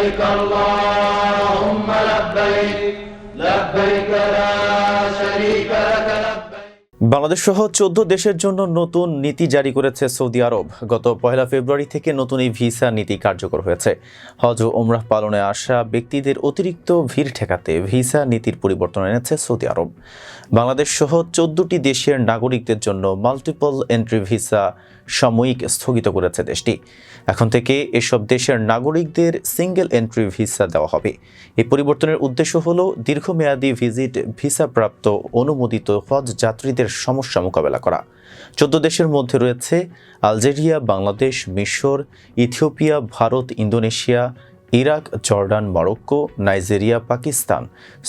لبيك اللهم বাংলাদেশ সহ চোদ্দ দেশের জন্য নতুন নীতি জারি করেছে সৌদি আরব। গত পয়লা ফেব্রুয়ারি থেকে নতুন এই ভিসা নীতি কার্যকর হয়েছে। হজ ও ওমরাহ পালনে আসা ব্যক্তিদের অতিরিক্ত ভিড় ঠেকাতে ভিসা নীতির পরিবর্তন এনেছে সৌদি আরব। বাংলাদেশ সহ চোদ্দটি দেশের নাগরিকদের জন্য মাল্টিপল এন্ট্রি ভিসা সাময়িক স্থগিত করেছে দেশটি। এখন থেকে এসব দেশের নাগরিকদের সিঙ্গেল এন্ট্রি ভিসা দেওয়া হবে। এই পরিবর্তনের উদ্দেশ্য হল দীর্ঘমেয়াদী ভিজিট ভিসাপ্রাপ্ত অনুমোদিত হজ যাত্রীদের সমস্যা মোকাবেলা করা। চোদ্দ দেশের মধ্যে রয়েছে আলজেরিয়া বাংলাদেশ মিশর Ethiopia Bharat Indonesia Iraq, Jordan, Morocco, Nigeria, Pakistan,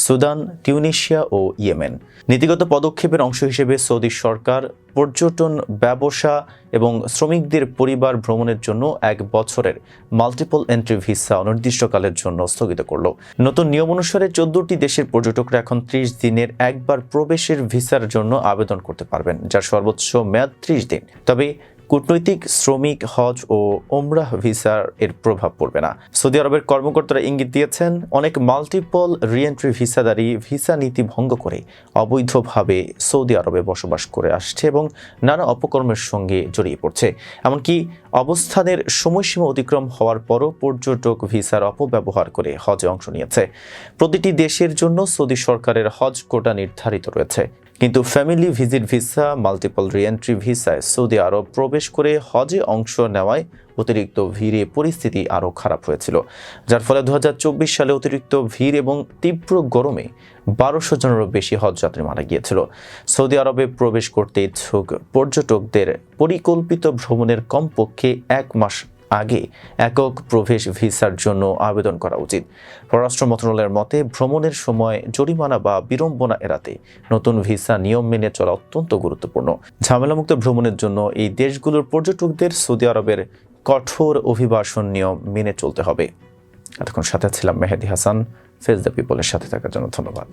Sudan Tunisia ও ইয়েমেন। নীতিগত পদক্ষেপের অংশ হিসেবে সৌদি সরকার পর্যটন, ব্যবসা এবং শ্রমিকদের পরিবার ভ্রমণের জন্য এক বছরের মাল্টিপল এন্ট্রি ভিসা অনির্দিষ্টকালের জন্য স্থগিত করল। নতুন নিয়ম অনুসারে চোদ্দটি দেশের পর্যটকরা এখন ত্রিশ দিনের একবার প্রবেশের ভিসার জন্য আবেদন করতে পারবেন, যার সর্বোচ্চ মেয়াদ ত্রিশ দিন। তবে কূটনৈতিক, শ্রমিক, হজ ও ওমরাহ ভিসার এর প্রভাব পড়বে না। সৌদি আরবের কর্মকর্তারা ইঙ্গিত দিয়েছেন, অনেক মাল্টিপল রিএন্ট্রি ভিসাদারী ভিসা নীতি ভঙ্গ করে অবৈধভাবে সৌদি আরবে বসবাস করে আসছে এবং নানা অপকর্মের সঙ্গে জড়িয়ে পড়ছে। এমনকি অবস্থানের সময়সীমা অতিক্রম হওয়ার পরও পর্যটক ভিসার অপব্যবহার করে হজে অংশ নিয়েছে। প্রতিটি দেশের জন্য সৌদি সরকারের হজ কোটা নির্ধারিত রয়েছে। কিন্তু family visit visa multiple re-entry ভিসায় সৌদি আরব প্রবেশ করে হজে অংশ নেওয়ায় অতিরিক্ত ভিড়ে পরিস্থিতি আরও খারাপ হয়েছিল। যার ফলে দু হাজার চব্বিশ সালে অতিরিক্ত ভিড় এবং তীব্র গরমে বারোশো জনেরও বেশি হজযাত্রী মারা গিয়েছিল। সৌদি আরবে প্রবেশ করতে ইচ্ছুক পর্যটকদের পরিকল্পিত ভ্রমণের কমপক্ষে এক মাস আগে একক প্রবেশ ভিসার জন্য আবেদন করা উচিত। পররাষ্ট্র মন্ত্রণালয়ের মতে, ভ্রমণের সময় জরিমানা বা বিড়ম্বনা এড়াতে নতুন ভিসা নিয়ম মেনে চলা অত্যন্ত গুরুত্বপূর্ণ। ঝামেলামুক্ত ভ্রমণের জন্য এই দেশগুলোর পর্যটকদের সৌদি আরবের কঠোর অভিবাসন নিয়ম মেনে চলতে হবে। এতক্ষণ সাথে ছিলাম মেহেদি হাসান। ফেস দ্য পিপলের সাথে থাকার জন্য ধন্যবাদ।